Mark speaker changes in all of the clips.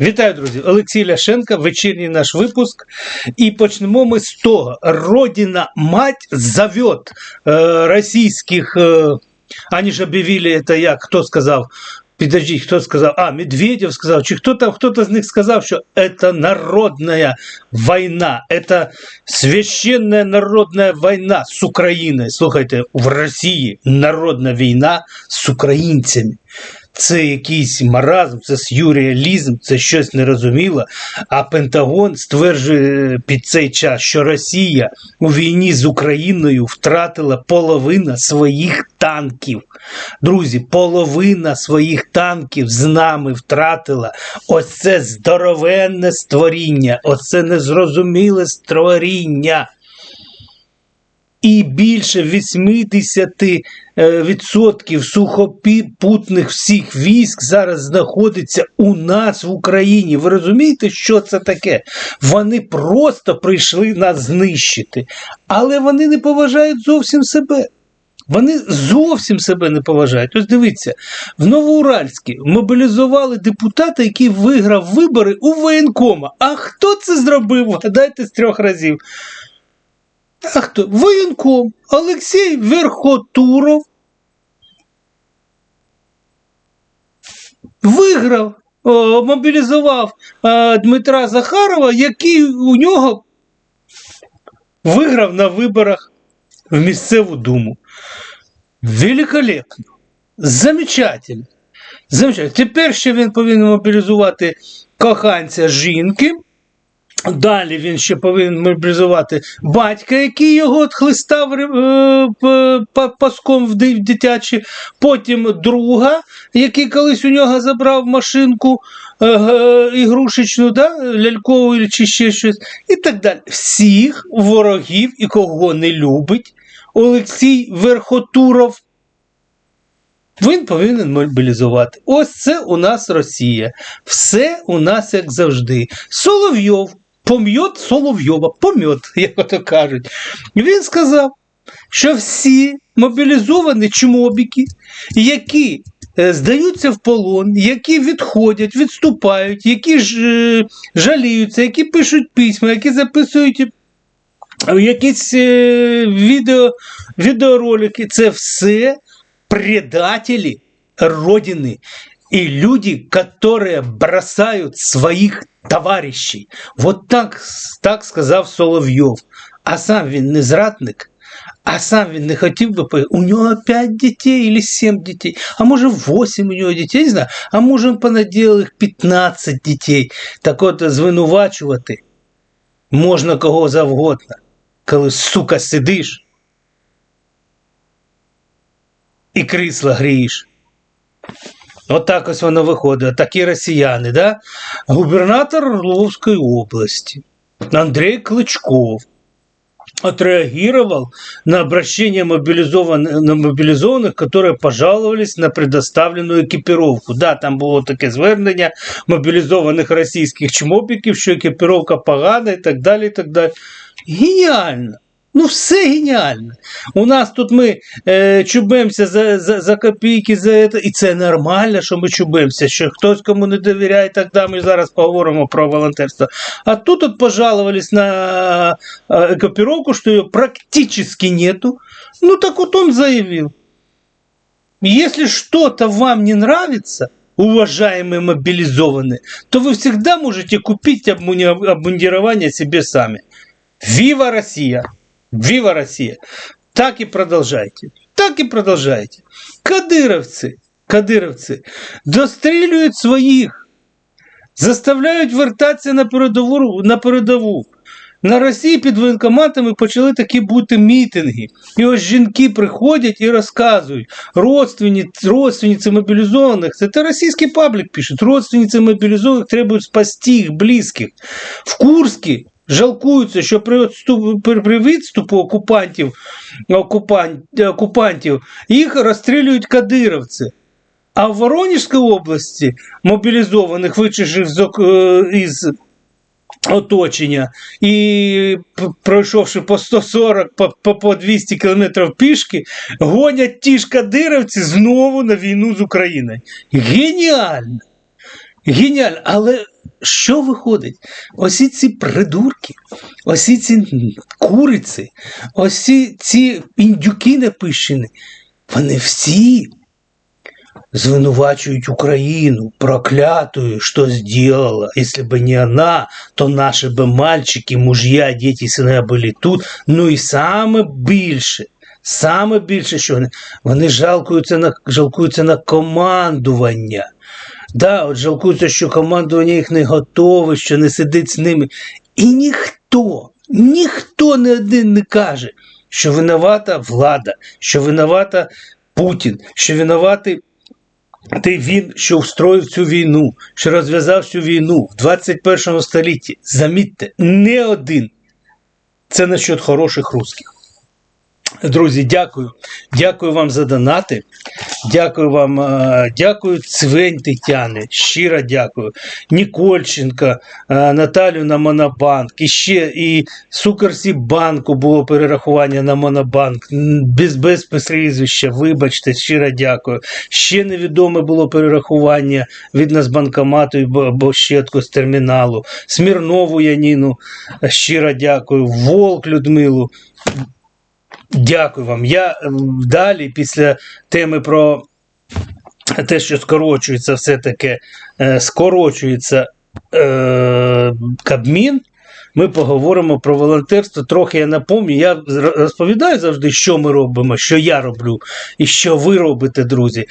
Speaker 1: Вітаю, друзі! Олексій Ляшенко, вечірній наш випуск. І почнемо ми з того. Родина мать зовет э, российских, э, они же объявили это як, хто сказав? Підождіть, хто сказав? А, Медведев сказав, чи хто там, хто-то з них сказав, що це народная война, это священная народная война з Україною. Слухайте, в Росії народна війна з українцями. Це якийсь маразм, це сюрреалізм, це щось нерозуміле. А Пентагон стверджує під цей час, що Росія у війні з Україною втратила половину своїх танків. Друзі, половина своїх танків з нами втратила. Ось це здоровенне створіння, оце незрозуміле створіння. І більше 80 е, відсотків сухопутних всіх військ зараз знаходиться у нас в Україні. Ви розумієте, що це таке? Вони просто прийшли нас знищити, але вони не поважають зовсім себе. Вони зовсім себе не поважають. Ось дивіться, в Новоуральській мобілізували депутата, який виграв вибори у воєнкома. А хто це зробив? Вгадайте з трьох разів. А хто? Воєнком Олексій Верхотуров виграв, мобілізував е, Дмитра Захарова, який у нього виграв на виборах в місцеву думу. Великолепно. Замечательно. Замечательно. Тепер ще він повинен мобілізувати коханця жінки. Далі він ще повинен мобілізувати батька, який його хлистав е, паском в ди- дитячі, потім друга, який колись у нього забрав машинку е, е, ігрушечну, да, лялькову чи ще щось, і так далі. Всіх ворогів і кого не любить Олексій Верхотуров. Він повинен мобілізувати. Ось це у нас Росія. Все у нас як завжди. Соловйов, пом'йот Соловйова, пом'йот, як ото кажуть. Він сказав, що всі мобілізовані чмобіки, які е, здаються в полон, які відходять, відступають, які ж, е, жаліються, які пишуть письма, які записують якісь е, відео, відеоролики, це все предатели Родины и люди, которые бросают своих товарищей. Вот так, так сказав Соловйов. А сам він не зрадник, а сам він не хотів би, пи- у нього 5 дітей или 7 дітей, а може 8 у нього дітей, не знаю, а може він понаділив їх 15 дітей. Так от звинувачувати можна кого завгодно, коли, сука, сидиш і крісла грієш. Отак ось воно виходить. Такі росіяни, да? Губернатор Орловської області Андрей Кличков отреагировал на обращение мобилизованных, на мобилизованных, которые пожаловались на предоставлену екіпіровку. Да, там було таке звернення мобілізованих російських чмопіків, що екіпіровка погана і так далі. і так далі. Геніально! Ну, все геніально. У нас тут ми е, чубимося за, за, за копійки, за це, і це нормально, що ми чубимося, що хтось кому не довіряє, і так далі. Ми зараз поговоримо про волонтерство. А тут от пожаловались на е, екіпіровку, що її практически нету. Ну так вот он заявил. Если что-то вам не нравится, уважаемые мобилизованные, то вы всегда можете купить обмуни- обмундирование себе сами. Вива Россия! Вива Россия! Так и продолжайте. Так и продолжайте. Кадыровцы, кадыровцы дострілюють своїх, заставляють вертатися на передову, на передову. На Росії під воєнкоматами почали такі бути мітинги. І ось жінки приходять і розказують, родственниці, родственниці мобілізованих, це те російський паблік пишуть, родственниці мобілізованих требують спасти їх близьких. В Курській жалкуються, що при, відступ, при, відступу окупантів, окупан, окупантів їх розстрілюють кадировці. А в Воронежській області мобілізованих вичижив е, із оточення і пройшовши по 140, по, по, по 200 кілометрів пішки, гонять ті ж кадировці знову на війну з Україною. Геніально! Геніально, але що виходить? Осі ці придурки, осі ці куриці, осі ці індюки напищені, вони всі звинувачивают Украину, проклятую, что сделала. Если бы не она, то наши бы мальчики, мужья, дети, сыновья были тут. Ну і саме більше, саме більше, що вони, вони жалкуються на, жалкуються на командування. Да, от жалкуються, що командування їх не готове, що не сидить з ними. І ніхто, ніхто не один не каже, що винувата влада, що винувата Путін, що винуватий ти він, що встроїв цю війну, що розв'язав цю війну в 21 столітті. Замітьте, не один. Це насчет хороших русських. Друзі, дякую. Дякую вам за донати. Дякую вам, е, дякую Цвень Тетяни. Щиро дякую. Нікольченка, е, Наталю на Монобанк. І ще і Сукарсібанку було перерахування на Монобанк. Без, без прізвища, вибачте, щиро дякую. Ще невідоме було перерахування від Нацбанкомату або щетку з терміналу. Смірнову Яніну. е, Щиро дякую. Волк Людмилу. Дякую вам. Я далі, після теми про те, що скорочується все-таки, е, скорочується е, Кабмін. Ми поговоримо про волонтерство. Трохи я напомню. Я розповідаю завжди, що ми робимо, що я роблю і що ви робите, друзі.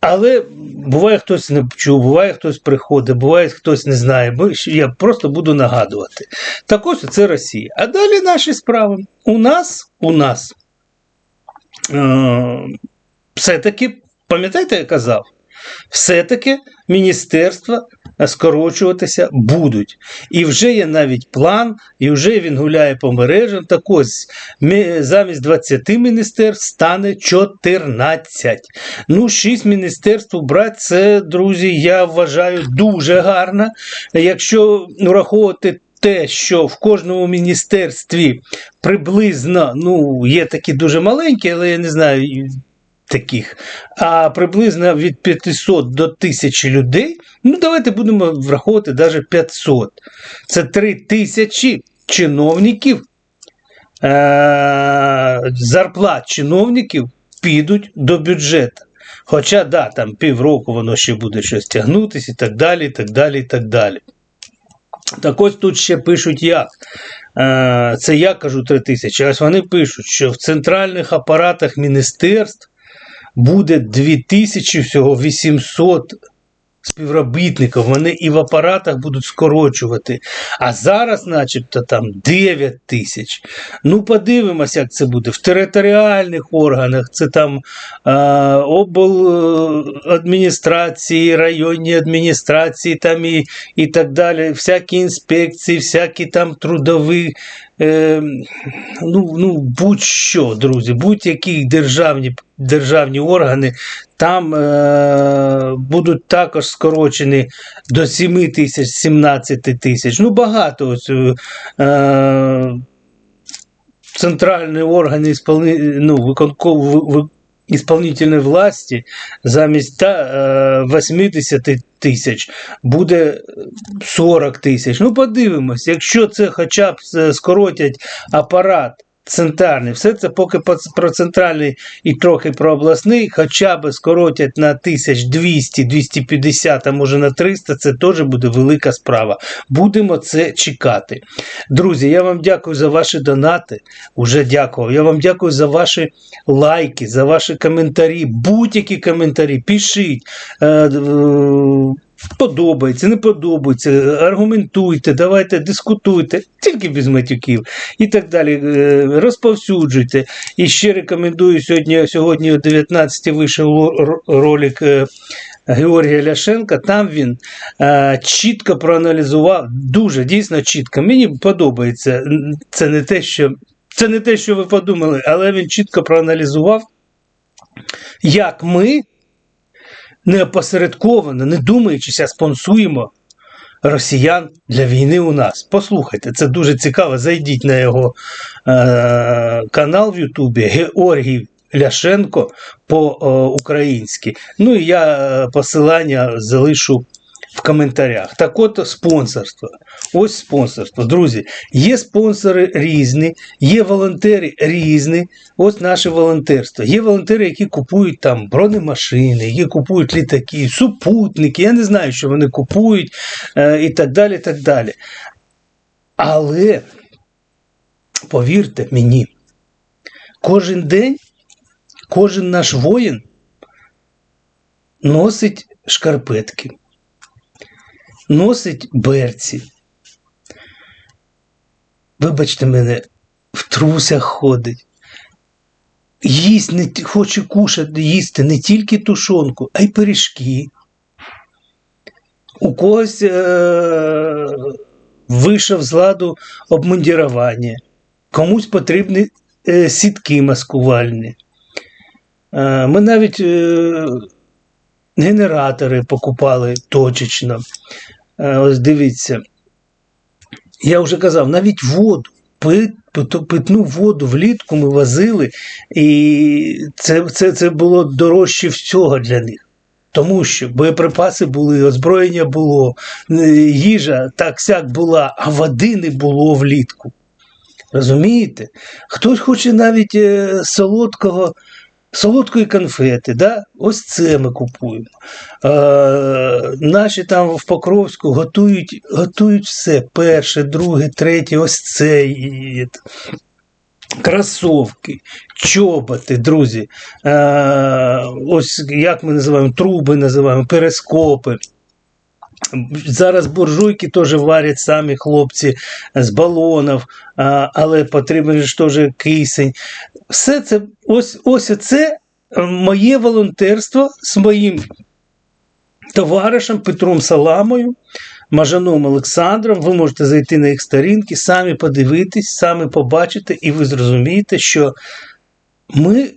Speaker 1: Але буває хтось не чув, буває хтось приходить, буває хтось не знає. Я просто буду нагадувати. Так ось це Росія. А далі наші справи. У нас, у нас е, все-таки, пам'ятаєте, я казав, все-таки міністерства скорочуватися будуть. І вже є навіть план, і вже він гуляє по мережам. Так ось мі- замість 20 міністерств стане 14. Ну, 6 міністерств брати, це, друзі, я вважаю дуже гарно. Якщо враховувати те, що в кожному міністерстві приблизно, ну, є такі дуже маленькі, але я не знаю таких, а приблизно від 500 до 1000 людей, ну, давайте будемо враховувати навіть 500. Це 3000 чиновників, е- зарплат чиновників підуть до бюджету. Хоча, да, там півроку воно ще буде щось тягнутися і так далі, і так далі, і так далі. Так ось тут ще пишуть як. Е, Це я кажу 3 тисячі. Ось вони пишуть, що в центральних апаратах міністерств буде 2000 всього 800 співробітників. Вони і в апаратах будуть скорочувати. А зараз, начебто, там 9 тисяч. Ну, подивимось, як це буде. В територіальних органах це там е, обладміністрації, районні адміністрації там і, і так далі, всякі інспекції, всякі там трудові. Е, ну, ну, будь-що, друзі, будь-які державні, державні органи там е, будуть також скорочені до 7 тисяч, 17 тисяч. Ну, багато ось. Е, центральні органи ну, виконков... ісполнительної власті замість та, е, 80 тисяч буде 40 тисяч. Ну, подивимось, якщо це хоча б е, скоротять апарат центральний, все це поки про центральний і трохи про обласний, хоча б скоротять на 1200, 250, а може на 300, це теж буде велика справа. Будемо це чекати. Друзі, я вам дякую за ваші донати. Уже дякував. Я вам дякую за ваші лайки, за ваші коментарі, будь-які коментарі. Пишіть. Подобається, не подобається, аргументуйте, давайте дискутуйте, тільки без матюків і так далі. Е, Розповсюджуйте. І ще рекомендую сьогодні, сьогодні о 19 вийшов ролик е, Георгія Ляшенка. Там він е, чітко проаналізував, дуже дійсно чітко. Мені подобається. Це не те, що. Це не те, що ви подумали, але він чітко проаналізував, як ми неопосередковано, не думаючися, спонсуємо росіян для війни у нас. Послухайте, це дуже цікаво. Зайдіть на його е- канал в Ютубі Георгій Ляшенко по-українськи. Ну і я е, посилання залишу в коментарях. Так от спонсорство. Ось спонсорство. Друзі, є спонсори різні, є волонтери різні. Ось наше волонтерство. Є волонтери, які купують там бронемашини, які купують літаки, супутники. Я не знаю, що вони купують і так далі. так далі. Але повірте мені, кожен день, кожен наш воїн носить шкарпетки, носить берці. Вибачте мене, в трусях ходить. Їсть не хоче кушати, їсти не тільки тушонку, а й пиріжки. У когось е- вийшов з ладу обмундірування, комусь потрібні е- сітки маскувальні. Е- ми навіть е- генератори покупали точечно. Е, Ось дивіться. Я вже казав, навіть воду, пит, пит- питну воду влітку ми возили, і це, це, це було дорожче всього для них. Тому що боєприпаси були, озброєння було, е, їжа так сяк була, а води не було влітку. Розумієте? Хтось хоче навіть е, солодкого, солодкої конфети, да? ось це ми купуємо. Е, наші там в Покровську готують, готують все. Перше, друге, третє, ось це. Кросовки, чоботи, друзі. Е, ось як ми називаємо, труби називаємо, перископи. Зараз буржуйки теж варять самі хлопці з балонів, але потрібен ж теж кисень. Все це, ось, ось це моє волонтерство з моїм товаришем Петром Саламою, Мажаном Олександром. Ви можете зайти на їх сторінки, самі подивитись, самі побачити, і ви зрозумієте, що ми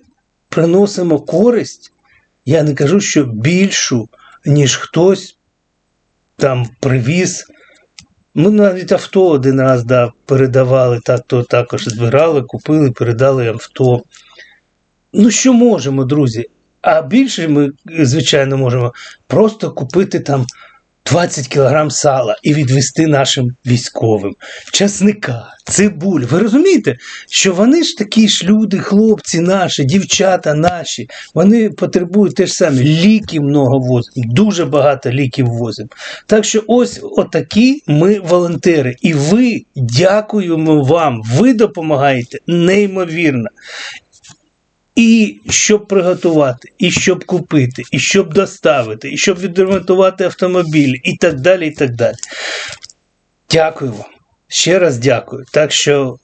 Speaker 1: приносимо користь, я не кажу, що більшу, ніж хтось там привіз. Ми навіть авто один раз да, передавали, так, то також збирали, купили, передали авто. Ну, що можемо, друзі? А більше ми, звичайно, можемо просто купити там 20 кілограм сала і відвести нашим військовим, часника, цибуль. Ви розумієте, що вони ж такі ж люди, хлопці наші, дівчата наші, вони потребують те ж саме. Ліків много возимо, дуже багато ліків возимо. Так що ось отакі ми волонтери. І ви дякуємо вам. Ви допомагаєте неймовірно. І щоб приготувати, і щоб купити, і щоб доставити, і щоб відремонтувати автомобіль, і так далі. і так далі. Дякую вам. Ще раз дякую. Так що,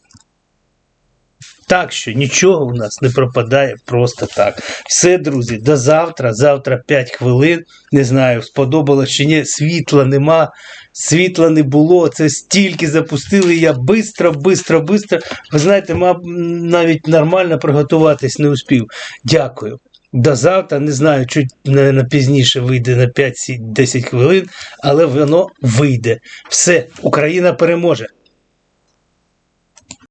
Speaker 1: так що нічого у нас не пропадає просто так. Все, друзі, до завтра. Завтра 5 хвилин. Не знаю, сподобалось чи ні. Світла нема, світла не було. Це стільки запустили. Я бистро, бистро, бистро. Ви знаєте, мав навіть нормально приготуватись не успів. Дякую. До завтра, не знаю, чуть на пізніше вийде на 5-10 хвилин, але воно вийде. Все, Україна переможе.